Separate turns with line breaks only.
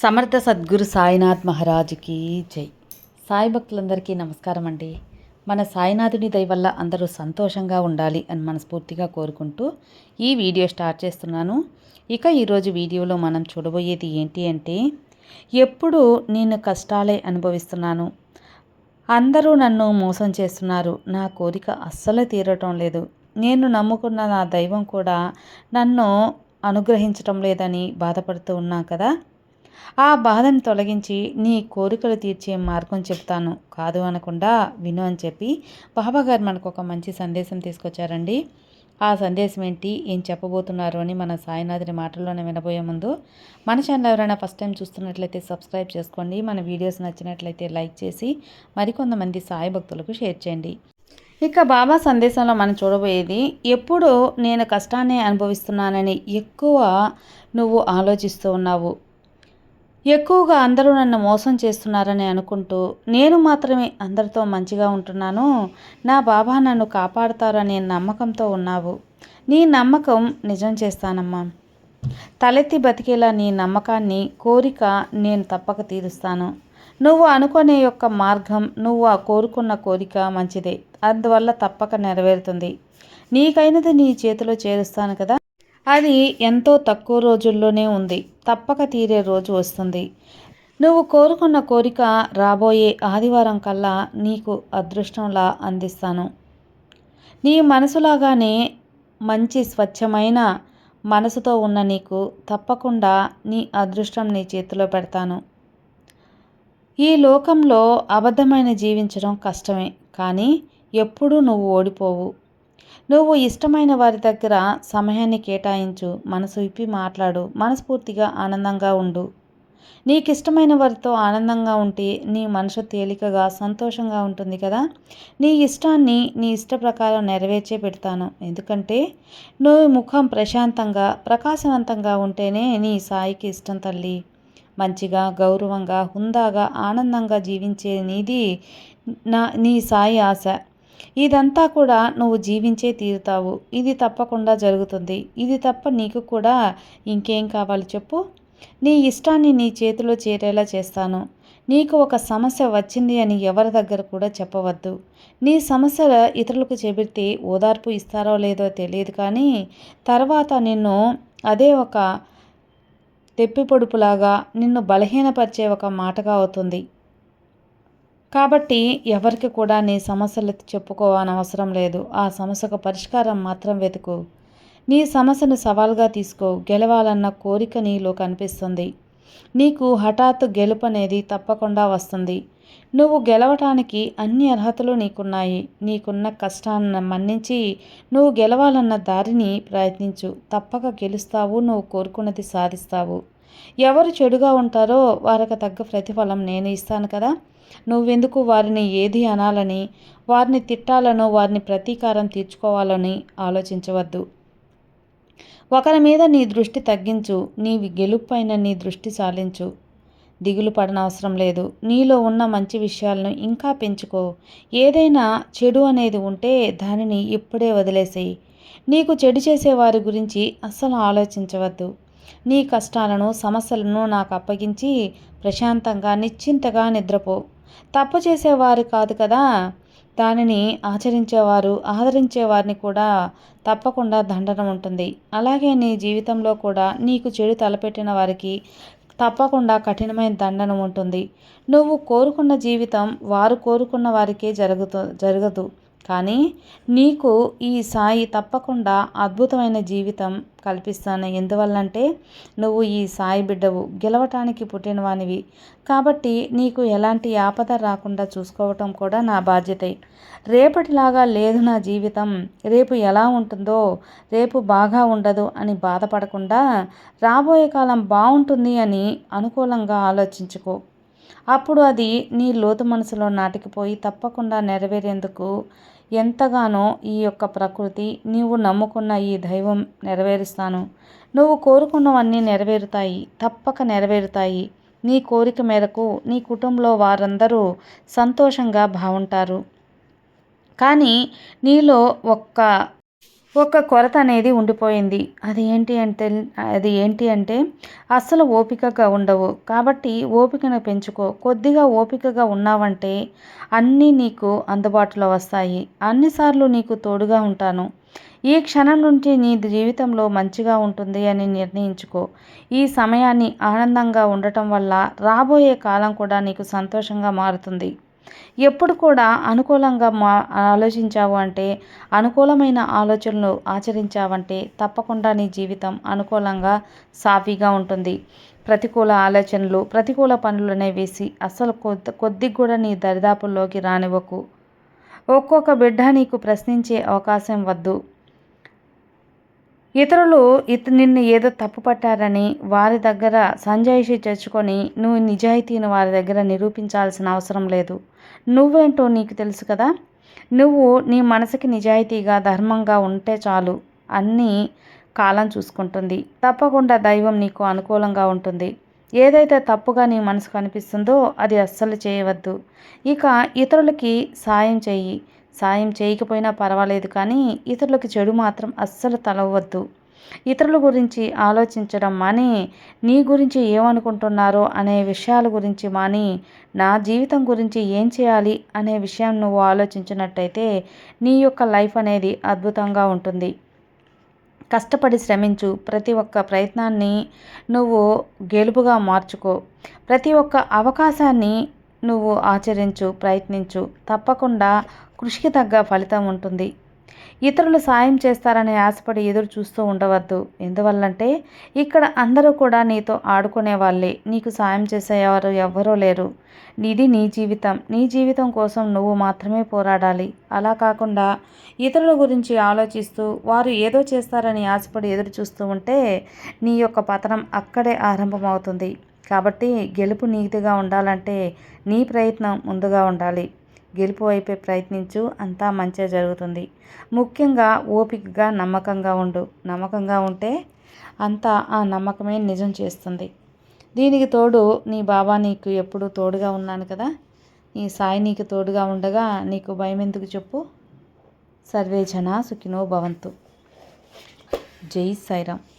సమర్థ సద్గురు సాయినాథ్ మహారాజుకి జై. సాయి భక్తులందరికీ నమస్కారం అండి. మన సాయినాథుని దయ వల్ల అందరూ సంతోషంగా ఉండాలి అని మనస్ఫూర్తిగా కోరుకుంటూ ఈ వీడియో స్టార్ట్ చేస్తున్నాను. ఇక ఈరోజు వీడియోలో మనం చూడబోయేది ఏంటి అంటే ఎప్పుడు నేను కష్టాలే అనుభవిస్తున్నాను. అందరూ నన్ను మోసం చేస్తున్నారు. నా కోరిక అస్సలు తీరటం లేదు. నేను నమ్ముకున్న నా దైవం కూడా నన్ను అనుగ్రహించటం లేదని బాధపడుతూ ఉన్నా కదా. ఆ బాధను తొలగించి నీ కోరికలు తీర్చే మార్గం చెప్తాను. కాదు అనకుండా విను అని చెప్పి బాబా గారు మనకు ఒక మంచి సందేశం తీసుకొచ్చారండి. ఆ సందేశం ఏంటి? ఏం చెప్పబోతున్నారు అని మన సాయినాథుని మాటల్లోనే వినబోయే ముందు మన ఛానల్ ఎవరైనా ఫస్ట్ టైం చూస్తున్నట్లయితే సబ్స్క్రైబ్ చేసుకోండి. మన వీడియోస్ నచ్చినట్లయితే లైక్ చేసి మరికొంతమంది సాయి భక్తులకు షేర్ చేయండి. ఇక బాబా సందేశంలో మనం చూడబోయేది ఎప్పుడు నేను కష్టాన్ని అనుభవిస్తున్నానని ఎక్కువ నువ్వు ఆలోచిస్తూ ఉన్నావు. ఎక్కువగా అందరూ నన్ను మోసం చేస్తున్నారని అనుకుంటూ నేను మాత్రమే అందరితో మంచిగా ఉంటున్నాను. నా బాబా నన్ను కాపాడుతారనే నమ్మకంతో ఉన్నావు. నీ నమ్మకం నిజం చేస్తానమ్మా. తలెత్తి బతికేలా నీ నమ్మకాన్ని కోరిక నేను తప్పక తీరుస్తాను. నువ్వు అనుకునే యొక్క మార్గం నువ్వు ఆ కోరుకున్న కోరిక మంచిదే. అందువల్ల తప్పక నెరవేరుతుంది. నీకైనది నీ చేతిలో చేరుస్తాను కదా? అది ఎంతో తక్కువ రోజుల్లోనే ఉంది. తప్పక తీరే రోజు వస్తుంది. నువ్వు కోరుకున్న కోరిక రాబోయే ఆదివారం కల్లా నీకు అదృష్టంలా అందిస్తాను. నీ మనసులాగానే మంచి స్వచ్ఛమైన మనసుతో ఉన్న నీకు తప్పకుండా నీ అదృష్టం నీ చేతిలో పెడతాను. ఈ లోకంలో అబద్ధమైన జీవించడం కష్టమే కానీ ఎప్పుడూ నువ్వు ఓడిపోవు. నువ్వు ఇష్టమైన వారి దగ్గర సమయాన్ని కేటాయించు మనసు ఇప్పి మాట్లాడు మనస్ఫూర్తిగా ఆనందంగా ఉండు. నీకు ఇష్టమైన వారితో ఆనందంగా ఉంటే నీ మనసు తేలికగా సంతోషంగా ఉంటుంది కదా? నీ ఇష్టాన్ని నీ ఇష్ట ప్రకారం నెరవేర్చే పెడతాను. ఎందుకంటే నువ్వు ముఖం ప్రశాంతంగా ప్రకాశవంతంగా ఉంటేనే నీ సాయికి ఇష్టం తల్లి. మంచిగా గౌరవంగా హుందాగా ఆనందంగా జీవించే నీది నా నీ సాయి ఆశ. ఇదంతా కూడా నువ్వు జీవించే తీరుతావు. ఇది తప్పకుండా జరుగుతుంది. ఇది తప్ప నీకు కూడా ఇంకేం కావాలి చెప్పు. నీ ఇష్టాన్ని నీ చేతిలో చేరేలా చేస్తాను. నీకు ఒక సమస్య వచ్చింది అని ఎవరి దగ్గర కూడా చెప్పవద్దు. నీ సమస్య ఇతరులకు చెబితే ఓదార్పు ఇస్తారో లేదో తెలియదు కానీ తర్వాత నిన్ను అదే ఒక తెప్పి పొడుపులాగా నిన్ను బలహీనపరిచే ఒక మాటగా అవుతుంది. కాబట్టి ఎవరికి కూడా నీ సమస్యలు చెప్పుకోవనవసరం లేదు. ఆ సమస్యకు పరిష్కారం మాత్రం వెతుకు. నీ సమస్యను సవాల్గా తీసుకో. గెలవాలన్న కోరిక నీలో కనిపిస్తుంది. నీకు హఠాత్తు గెలుపు అనేది తప్పకుండా వస్తుంది. నువ్వు గెలవటానికి అన్ని అర్హతలు నీకున్నాయి. నీకున్న కష్టాన్ని మన్నించి నువ్వు గెలవాలన్న దారిని ప్రయత్నించు. తప్పక గెలుస్తావు. నువ్వు కోరుకున్నది సాధిస్తావు. ఎవరు చెడుగా ఉంటారో వారికి తగ్గ ప్రతిఫలం నేను ఇస్తాను కదా. నువ్వెందుకు వారిని ఏది అనాలని వారిని తిట్టాలనో వారిని ప్రతీకారం తీర్చుకోవాలని ఆలోచించవద్దు. ఒకరి మీద నీ దృష్టి తగ్గించు నీ గెలుపైన నీ దృష్టి సాలించు. దిగులు పడనవసరం లేదు. నీలో ఉన్న మంచి విషయాలను ఇంకా పెంచుకో. ఏదైనా చెడు అనేది ఉంటే దానిని ఇప్పుడే వదిలేసేయి. నీకు చెడు చేసే వారి గురించి అస్సలు ఆలోచించవద్దు. నీ కష్టాలను సమస్యలను నాకు అప్పగించి ప్రశాంతంగా నిశ్చింతగా నిద్రపో. తప్పు చేసేవారు కాదు కదా. దానిని ఆచరించేవారు ఆదరించేవారిని కూడా తప్పకుండా దండన ఉంటుంది. అలాగే నీ జీవితంలో కూడా నీకు చెడు తలపెట్టిన వారికి తప్పకుండా కఠినమైన దండన ఉంటుంది. నువ్వు కోరుకున్న జీవితం వారు కోరుకున్న వారికే జరుగుతు జరగదు. కానీ నీకు ఈ సాయి తప్పకుండా అద్భుతమైన జీవితం కల్పిస్తాను. ఎందువల్లంటే నువ్వు ఈ సాయి బిడ్డవు గెలవటానికి పుట్టినవానివి. కాబట్టి నీకు ఎలాంటి ఆపద రాకుండా చూసుకోవటం కూడా నా బాధ్యతే. రేపటిలాగా లేదు నా జీవితం. రేపు ఎలా ఉంటుందో రేపు బాగా ఉండదు అని బాధపడకుండా రాబోయే కాలం బాగుంటుంది అని అనుకూలంగా ఆలోచించుకో. అప్పుడు అది నీ లోతు మనసులో నాటికిపోయి తప్పకుండా నెరవేరేందుకు ఎంతగానో ఈ యొక్క ప్రకృతి నీవు నమ్ముకున్న ఈ దైవం నెరవేరుస్తాను. నువ్వు కోరుకున్నవన్నీ నెరవేరుతాయి తప్పక నెరవేరుతాయి. నీ కోరిక మేరకు నీ కుటుంబంలో వారందరూ సంతోషంగా బాగుంటారు కానీ నీలో ఒక్క ఒక కొరత అనేది ఉండిపోయింది. అది ఏంటి అంటే అది ఏంటి అంటే అస్సలు ఓపికగా ఉండవు. కాబట్టి ఓపికను పెంచుకో. కొద్దిగా ఓపికగా ఉన్నావంటే అన్నీ నీకు అందుబాటులో వస్తాయి. అన్నిసార్లు నీకు తోడుగా ఉంటాను. ఈ క్షణం నుంచి నీ జీవితంలో మంచిగా ఉంటుంది అని నిర్ణయించుకో. ఈ సమయాన్ని ఆనందంగా ఉండటం వల్ల రాబోయే కాలం కూడా నీకు సంతోషంగా మారుతుంది. ఎప్పుడు కూడా అనుకూలంగా మా ఆలోచించావు అంటే అనుకూలమైన ఆలోచనలు ఆచరించావంటే తప్పకుండా నీ జీవితం అనుకూలంగా సాఫీగా ఉంటుంది. ప్రతికూల ఆలోచనలు ప్రతికూల పనులు వేసి అస్సలు కొద్ది కొద్ది కూడా నీ దరిదాపుల్లోకి రానివ్వకు. ఒక్కొక్క బిడ్డ నీకు ప్రశ్నించే అవకాశం వద్దు. ఇతరులు ఇత నిన్ను ఏదో తప్పు పట్టారని వారి దగ్గర సంజాయిషి తెచ్చుకొని నువ్వు నిజాయితీని వారి దగ్గర నిరూపించాల్సిన అవసరం లేదు. నువ్వేంటో నీకు తెలుసు కదా? నువ్వు నీ మనసుకి నిజాయితీగా ధర్మంగా ఉంటే చాలు అన్నీ కాలం చూసుకుంటుంది. తప్పకుండా దైవం నీకు అనుకూలంగా ఉంటుంది. ఏదైతే తప్పుగా నీ మనసుకు అనిపిస్తుందో అది అస్సలు చేయవద్దు. ఇక ఇతరులకి సాయం చెయ్యి. సాయం చేయకపోయినా పర్వాలేదు కానీ ఇతరులకు చెడు మాత్రం అస్సలు తలవద్దు ఇతరుల గురించి ఆలోచించడం మాని నీ గురించి ఏమనుకుంటున్నారో అనే విషయాల గురించి మాని నా జీవితం గురించి ఏం చేయాలి అనే విషయం నువ్వు ఆలోచించినట్టయితే నీ యొక్క లైఫ్ అనేది అద్భుతంగా ఉంటుంది. కష్టపడి శ్రమించు. ప్రతి ఒక్క ప్రయత్నాన్ని నువ్వు గెలుపుగా మార్చుకో. ప్రతి ఒక్క అవకాశాన్ని నువ్వు ఆచరించు ప్రయత్నించు. తప్పకుండా కృషికి తగ్గ ఫలితం ఉంటుంది. ఇతరులు సాయం చేస్తారని ఆశపడి ఎదురు చూస్తూ ఉండవద్దు. ఎందువల్లంటే ఇక్కడ అందరూ కూడా నీతో ఆడుకునే వాళ్ళే. నీకు సాయం చేసేవారు ఎవ్వరూ లేరు. ఇది నీ జీవితం. నీ జీవితం కోసం నువ్వు మాత్రమే పోరాడాలి. అలా కాకుండా ఇతరుల గురించి ఆలోచిస్తూ వారు ఏదో చేస్తారని ఆశపడి ఎదురు చూస్తూ ఉంటే నీ యొక్క పతనం అక్కడే ఆరంభమవుతుంది. కాబట్టి గెలుపు నీతిగా ఉండాలంటే నీ ప్రయత్నం ముందుగా ఉండాలి. గెలుపు వైపే ప్రయత్నించు అంతా మంచిగా జరుగుతుంది. ముఖ్యంగా ఓపికగా నమ్మకంగా ఉండు. నమ్మకంగా ఉంటే అంతా ఆ నమ్మకమే నిజం చేస్తుంది. దీనికి తోడు నీ బాబా నీకు ఎప్పుడూ తోడుగా ఉన్నాను కదా. నీ సాయి నీకు తోడుగా ఉండగా నీకు భయం ఎందుకు చెప్పు? సర్వే జన సుఖినో భవంతు. జై సాయిరామ్.